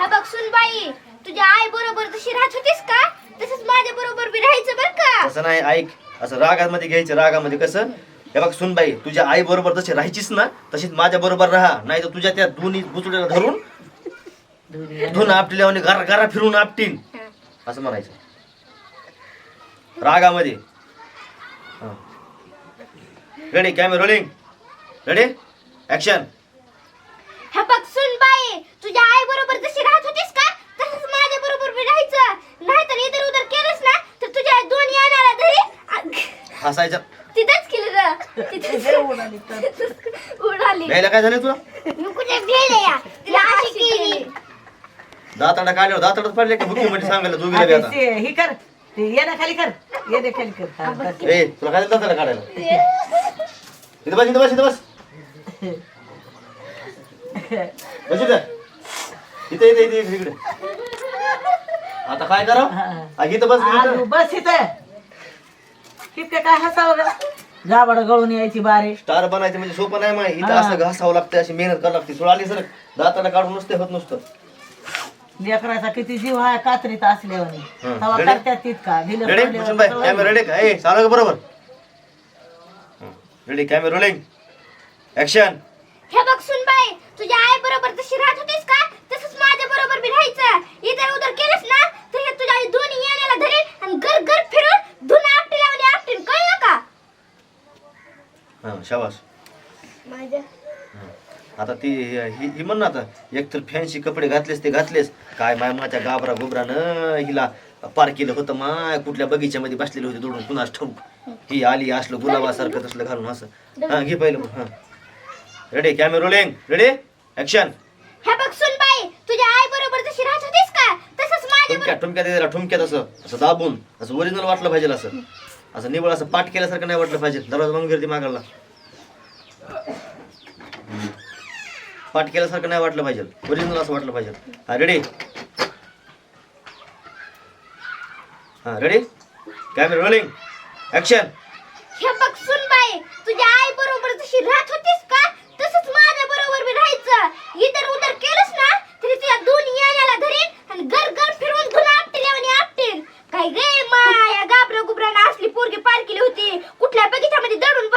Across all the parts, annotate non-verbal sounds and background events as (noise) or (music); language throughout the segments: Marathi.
हा बघ सुनबाई तुझ्या आई बरोबर जशी राहत होतीस का तसंच माझ्या बरोबर बी राहायचं बर का. तसं नाही ऐक असं रागामध्ये घ्यायचं रागामध्ये कसं? हे बघ सुनबाई तुझ्या आई बरोबर जशी राहायचीस ना तशीच माझ्या बरोबर राहा नाही तर तुझ्या त्या दोन्ही बुचड्याला धरून धुन आपल्याला घरा घरा फिरून आपटीन. असं म्हणायचं. रागामध्ये. Ready camera rolling ready action हा बघ तुझ्या आई बरोबर जशी राहत होतीस का तसंच माझ्या बरोबर बी राहायचं नाहीतर इधर उधर केलंस ना तर तुझ्या दोन्ही येणारा घरी हसायचं. तिथंच केलं तिथंच उडाली (laughs) काय झालं तुला? मी कुठे गेले या. तिला अशी केली. दाताडा काढल्यावर दाताडच पडले का बुकी मध्ये सांगायला दोघीला बी आता? ते हे कर. ते येणं खाली कर. येणं खाली कर. हा, कर. ए तुला काय दाताडा काढायला? (laughs) इथं बस इथं बस इथं बस. (laughs) बस इथं इथं इथं इथं इकडे. आता काय करा. इथं बस इथं. बस इथं. कितकं काय हसावं ग गाबड गळून यायची बारे. स्टार बनायचं म्हणजे सोपं नाही माहिती. इथं हा. असं घासावं लागतं अशी मेहनत करावं लागते. तुला आली सर. दाताला काढून नसते होत नुसतं. लेकराचा किती जीव आहे कात्रीत असल्यावर. तेव्हा रेडी? करतात तितका. दिलं रेडी? पडल्यावर भूषण भाई सगळं कॅमेरा रेडी का? ए चालू का बरोबर? रेडी? कॅमेरा रोलिंग ऍक्शन हे बघ सुनबाई तुझ्या आई बरोबर जशी राहत होतीस का? तसंच माझ्या बरोबर बी राहायचं उधर केलंस ना तर हे तुझ्या आई दोन्ही येण्याला धरेल आणि घर घर फिरून धुन आपटी लावली आपटीन कळलं का हा शाबास. माझ्या. आता ती ही ही म्हण ना आता एकतर फॅन्सी कपडे घातलेस ते घातलेस. काय माय माझ्या गाबरा गुबरानं हिला पार केलं होतं माय कुठल्या बगीच्यामध्ये बसलेले होते दोडून कुणास ठाऊक. ही आली असलं गुलाबासारखं तसलं घालून असं. हा घे पहिलं हा. Ready camera rolling ready action हे बघ सुनबाई तुझ्या आई बरोबर जशी राहत होतीस का तसंच माझ्या ठुमक्यात ठुमक्यात येते ठुमक्यात असं. असं दाबून असं ओरिजिनल वाटलं पाहिजे असं. असं निवळ असं पाठ केल्यासारखं नाही वाटलं पाहिजे. दरवाजा मग गर्दी मागायला. पाठ केल्यासारखं नाही वाटलं पाहिजे. ओरिजिनल असं वाटलं पाहिजे. हा रेडी हा रेडी कॅमेरा रोलिंग ऍक्शन हे बघ सुनबाई तुझ्या आई बरोबर जशी राहत होतीस का तसंच माझ्या बरोबर बी राहायचं इधर उधर केलंस ना तरी तुझ्या दोन्ही याण्याला धरीन आणि घर घर फिरवून धुना आपटेल आणि आपटेल काय गे माया गाबरा गुबरानं असली पोरगी पार केली होती कुठल्या बगीच्यामध्ये दडून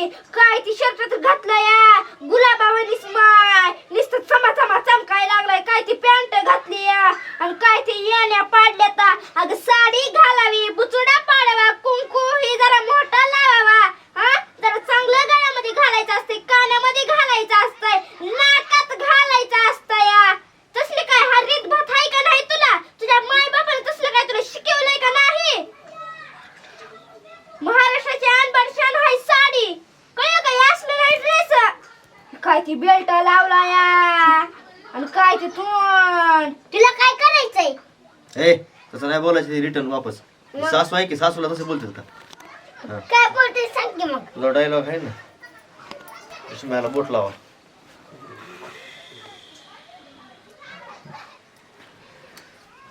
बसली काय ती शर्ट तर घातलं या गुलाबावानीच माय निसत चमा चमा चमकाय लागलाय. काय ती पॅन्ट घातली या आणि काय ते येण्या पाडल्यात? अगं साडी घालावी बुचुडा पाडावा कुंकू ही जरा मोठा लावावा. हा? जरा चांगलं गळ्यामध्ये घालायचं असते कानामध्ये घालायचं असतंय. नाक घालायचं असतं या तसली काय हा रीतभात आहे का नाही तुला तुझ्या माय बापाने तसलं काय तुला शिकवलंय का नाही महाराष्ट्राची अनबान शान हाय साडी कळलं का हे असलं नाही ड्रेस काय ती बेल्ट लावला या आणि काय ते तोंड? तुला काय करायचंय? ए तसं नाही बोलायचं रिटर्न वापस. सासू आहे की सासूला तसं बोलतात का काय बोलते सांग की मग. तुला डायलॉग आहे ना? मला बोट लावा.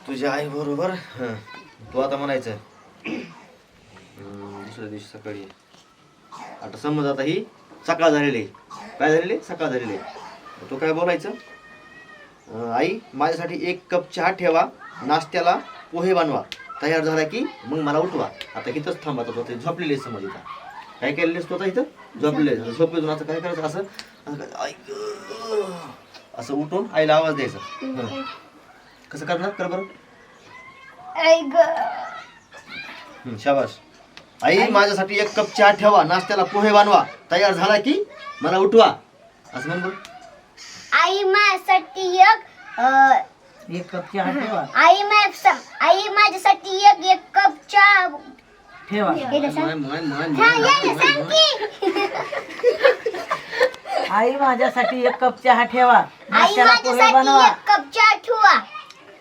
तुझ्या आई बरोबर. तू आता म्हणायचं. दुसऱ्या दिवशी सकाळी. आता समज आता ही सकाळ झालेली आहे. काय झालेली? सकाळ झालेली. तू काय बोलायचं? आई माझ्यासाठी एक कप चहा ठेवा नाश्त्याला पोहे बनवा. तयार झाला की मग मला उठवा. आता इथंच थांबा आता ते झोपलेले समज इथं. काय केलेलं आता इथं? झोपलेले. झोपेतून आता काय करायचं? असं असं उठून आईला आवाज द्यायचा. कसं करणार? कर बरं. शाबास. आई माझ्यासाठी एक कप चहा ठेवा नाश्त्याला पोहे बनवा. तयार झाला की मला उठवा. असं म्हण आई माझ्यासाठी एक अं, एक कप चहा ठेवा. आई माझ्या आई माझ्यासाठी एक एक कप चहा. ठेवा. हे हा, ये ना, सांग. की. आई माझ्यासाठी एक कप चहा ठेवा. आई नाश्त्याला पोहे माझ्यासाठी बनवा. एक कप चहा ठेवा.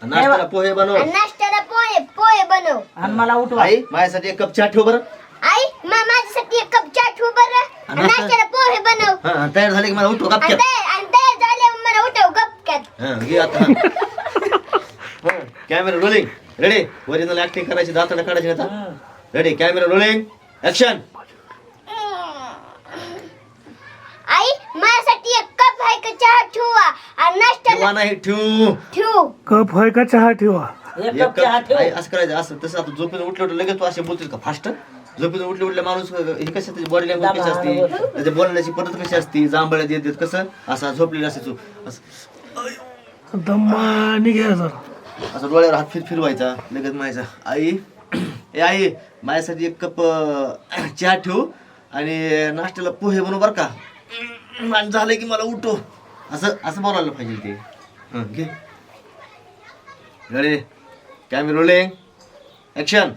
नाश्त्याला पोहे बनव. आणि नाश्त्याला पोहे पोहे बनव. आणि मला उठवा. आई माझ्यासाठी एक कप चहा ठेव बरं. आई मा माझ्यासाठी एक कप चहा ठेव बरं. आणि आणि नाश्त्याला पोहे बनव. हा तयार झाले की मला उठव आणि गपक्यात तयार आणि तयार झाल्यावर मला उठव गपक्यात हा घे आता. Camera rolling ready original acting करायची दाताला काढायची आता. हं. रेडी कॅमेरा रोलिंग ऍक्शन आई माझ्यासाठी एक कप आहे का चहा ठेवा. आणि नाश्त्याला ठेवा नाही ठेवू. ठेवू. कप होय का चहा ठेवा? एक एक कप. कप- चहा ठेव. आई, असं करायचं असं तसं आता झोपेत उठलं उठलं लगेच तू असे बोलतोस का? फास्ट झोपेत उठले उठले माणूस हे कसं त्याची बॉडी लँग्वेज कशी असते? त्याच्या बोलण्याची पद्धत कशी असते? जांभळ्या देत देत कसं? असा झोपलेला असते. तू असं दम्मा निघ्या जरा. असं डोळ्यावर हात फिर फिरवायचा लगेच म्हणायचा आई ए आई माझ्यासाठी एक कप चहा ठेवू आणि नाश्त्याला पोहे बनव बरं का. आणि झालं की मला उठो असं असं बोलायला पाहिजे ते. हं, घे. गडे कॅमेरा रोलिंग ऍक्शन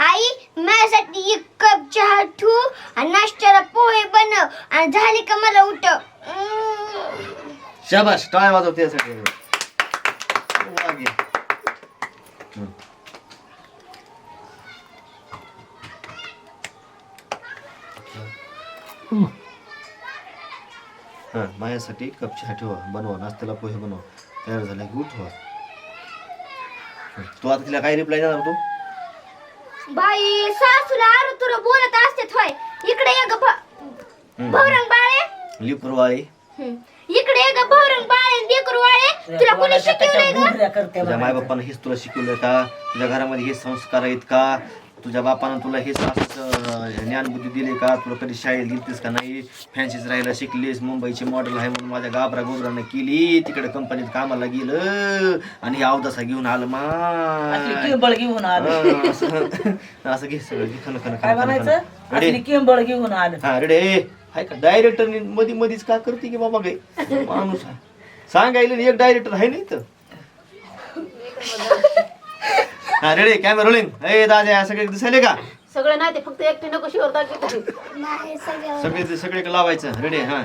आई माझ्यासाठी एक कप चहा ठेवू आणि नाश्त्याला पोहे बनव आणि झाले का मला उठव शाबाश टाळ्या वाजव त्यासाठी. हं. माझ्यासाठी कप चहा ठेवा बनवा नाश्त्याला पोहे बनवा तयार झाला की उठवा. तू आता तिला काय रिप्लाय देणार तू बाई सासूला आरू तुला बोलत असते होय इकडे ये ग हं. भवरंग बाळे लिपुरवाळी हं. इकडे ये ग भवरंग बाळे लेकरू वाळे तुला कोणी शिकवलंय ग करते तुझ्या. मायबापानं हेच तुला शिकवलं का तुझ्या घरामध्ये हे संस्कार आहेत का तुझ्या बापानं तुला हेच असं ज्ञानबुद्धी दिली का? तुला कधी शाळेत गेलतीस का नाही? फॅन्सीच राहायला शिकलीस मुंबईची मॉडेल आहे म्हणून माझ्या गाबरा गोबरानं केली. तिकडे कंपनीत कामाला गेलं आणि हे अवदासा घेऊन आलं असली मा किंबळ घेऊन आलं. असं घे सगळं घे खन खन काय म्हणायचं? किंबळ घेऊन आलं. हा रेडे? हाय का? डायरेक्टर मधी मधीच का करते की बाबा काय माणूस. सांगायला एक डायरेक्टर आहे नाही तर (laughs) हा रेडे कॅमेरा रोलिंग ए दादा सगळे दिसायले का? सगळे नाही ते फक्त एकटे नको शिवर दाखवते नाही सगळं. सगळे सगळे लावायचं. रेडे हा.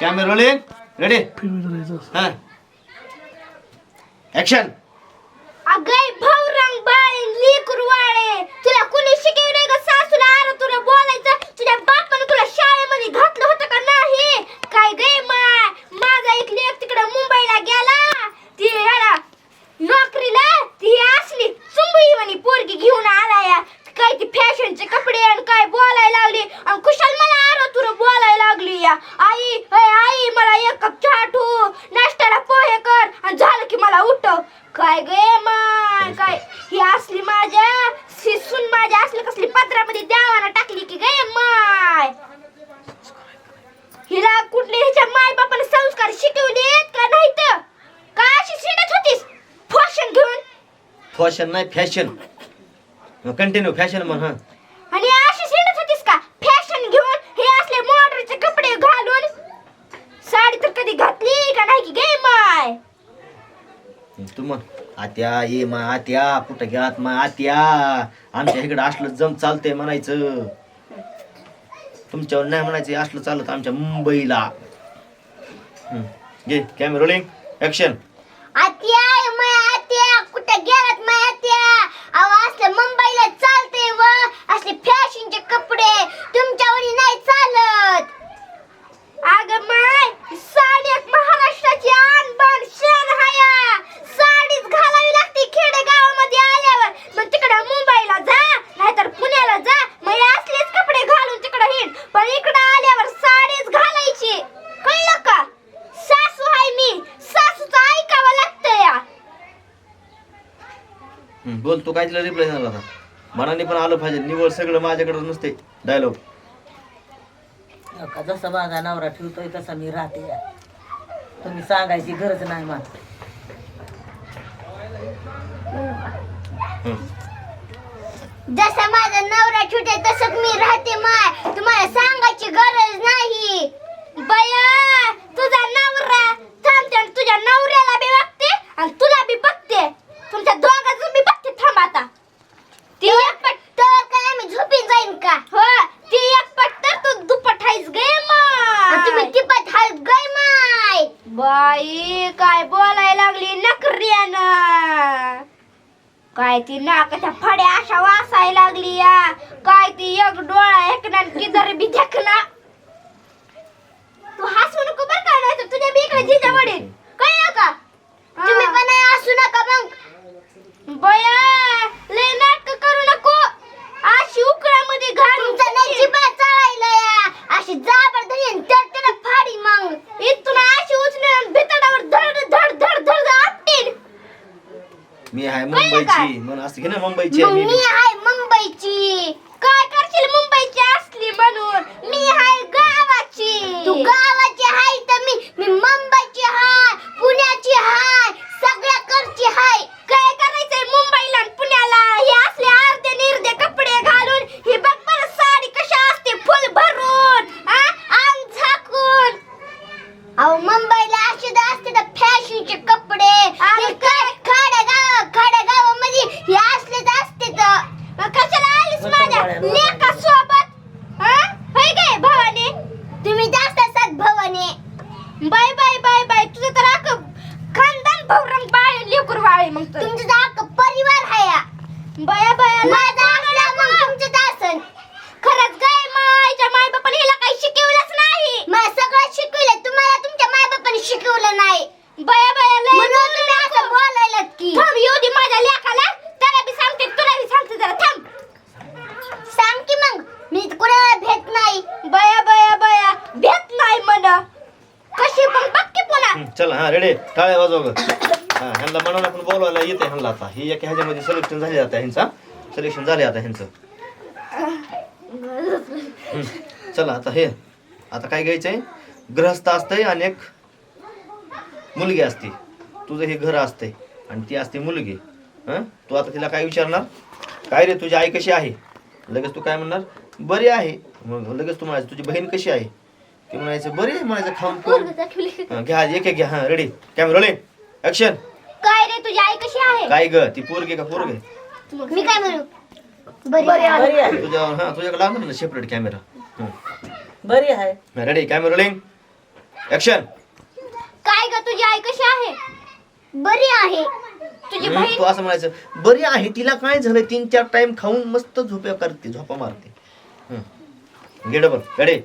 कॅमेरा रोलिंग रेडे हा. ऍक्शन अगं भवरंग बाळे लेकरू वाळे. तुला कोणी शिकवलंय ग? सासूला आरू तुला बोलायचं. तुझ्या बापानं तुला शाळेमध्ये घातलं होतं का नाही? काय गे माय माझा एक लेक तिकडे मुंबईला गेला ती ह्याला नोकरीला ती असली चुंबई म्हणे पोरगी घेऊन आला या काय ती फॅशनचे कपडे आणि काय बोलायला लागली आणि कुशाल मला आरो तुला बोलायला लागली या आई अय आई मला एक कप चहा ठेव नाश्त्याला पोहे कर आणि झालं की मला उठव काय गे माय काय ही असली माझ्या शिसून माझ्या असली कसली पत्रामध्ये देवाना टाकली की गे माय? हिला कुठले ह्याच्या माय बापाने संस्कार शिकवलेत का नाही तर? का अशी शिडत होतीस? फॅशन घेऊन? फॅशन नाही फॅशन कंटिन्यू फॅशन म्हण हा. आणि अशी शिडत होतीस का? फॅशन घेऊन हे असले मॉडर्नचे कपडे घालून? साडी तर कधी घातली का नाही की गे माय? तू मग आत्या ये मा आत्या कुठं घ्यात मा आत्या? आमच्या इकडे असलं जम चालतंय म्हणायचं. तुमच्यावर नाही म्हणायचं असलं चालत आमच्या मुंबईला. हम्म. घे कॅमेरा रोलिंग ऍक्शन आत्या कुठे गेलात माय आत्या अहो असले मुंबईला चालते व असले फॅशनचे कपडे तुमच्यावरी नाही चालत अग माय साडी एक महाराष्ट्राची आणबाण शान हाया साडीच घालावी लागते खेडेगावामध्ये आल्यावर मग तिकडे मुंबईला जा नाहीतर पुण्याला जा मग हे असलेच कपडे घालून तिकडे हिंड पण इकडे आल्यावर साडीच घालायची कळलं का सासू आहे मी सासूचं ऐकावं लागतं या हम्म, बोल तू काय तिला रिप्लाय झाला आता. मनाने पण आलं पाहिजे. निवड सगळं माझ्याकडे नसते डायलॉग का जसा माझा नवरा ठेवतोय तसा मी राहते. तुम्ही सांगायची गरज नाही मला. जसा माझा नवरा छुटे तसंच मी राहते माय तुम्हाला सांगायची गरज नाही बया तुझा नवरा थांबते आणि तुझ्या नवऱ्याला बी बघते आणि तुला बी बघते तुमच्या दोघांचं बी बघते थांब आता ती एक पट तर काय मी झोपी जाईन का हो ती एक पट तर तू दुप्पट हायस गे माय तुम्ही तिप्पट हायस गे माय बाई काय बोलायला लागली नकऱ्यानं काय ती नाकाच्या फड्या अशा वासाय लागली या. काय ती एक डोळा एकना जर बी देखना. तू हसू नको बर का नाही तर तुझ्या बीकडे जिजा वडील. कळलं का? तुम्ही पण हसू नका मग. बया लय नाटक करू नको. अशी उकळ्यामध्ये घालून तुमचा नशिबा चाळायला या अशी जाबर धरी तर त्याला मी आहे? मुंबईची म्हणून असते की ना मुंबईची आहे मी मी आहे मुंबईची काय करशील मुंबईची असली म्हणून मी आहे गावाची तू गावाची आहे तर मी मी मुंबईची हाय पुण्याची हाय सगळ्याकडची हाय काय करायचंय मुंबईला आणि पुण्याला हे असले अर्धे निर्धे कपडे घालून ही बघ बरं साडी कशी असते फुल भरून हा? अंग झाकून अहो मुंबईला असे असते तर फॅशनचे कपडे आणि काय खाड्या गाव खाड्या गावामध्ये हे असलेच असते तर मग कशाला आलीस बरं, माझ्या बरं, बरं. लेका सोबत हा होय काय भवानी तुम्ही जास्त असतात Bhavani bye bye bye bye. तुझं तर अख्ख खानदान भवरंग बाळ लेकर बाळ मग तुमचं तर अख्ख परिवार आहे. हा. बया बया माझा असला मग तुमचं असन खरंच काय मायच्या माय बापाने हिला काही शिकवलंच नाही. मला सगळं शिकवलं तुम्हाला तुमच्या माय बापाने शिकवलं नाही. बया बया लय म्हणून तुम्ही असं बोलायला की. थांब येऊ दे माझ्या लेखाला त्याला बी सांगते तुला बी सांगते जरा थांब सांग की मग मी कुणाला भेट नाही बया बया बया भेट नाही म्हण कशी पण बघ की पुन्हा हां रेडे रेडी टाळ्या वाजव हां हा ह्यांना म्हणून आपण बोलवायला येते ह्यांना आता. ही एक ह्याच्यामध्ये सिलेक्शन झाले आता ह्यांचा सिलेक्शन झाले आता ह्यांचं. चला आता हे. आता काय घ्यायचंय? गृहस्थ असतंय आणि एक मुलगी असते. तुझं हे घर असतंय आणि ती असते मुलगी. हं? तू आता तिला काय विचारणार? काय रे तुझी आई कशी आहे? लगेच तू काय म्हणणार? बरी आहे. मग लगेच तू म्हणायचं तुझी बहीण कशी आहे? ती म्हणायचं बरी आहे म्हणायचं खाऊन पिऊन हं, घ्या एक एक घ्या. हा रेडी कॅमेरा रोलिंग ऍक्शन काय रे तुझी आई कशी आहे? काय ग ती पोरगी का पोरग? मी काय म्हणू? बरी बरी आहे. (laughs) तुझ्यावर हा तुझ्याकडे लागणार ना सेपरेट कॅमेरा बरी आहे. रेडी कॅमेरा रोलिंग ऍक्शन काय ग तुझी आई कशी आहे? बरी आहे. तुझी बहीण? तू असं म्हणायचं बरी आहे तिला काय झालं तीन चार टाइम खाऊन मस्त झोप्या करते झोपा मारते. Gate double ready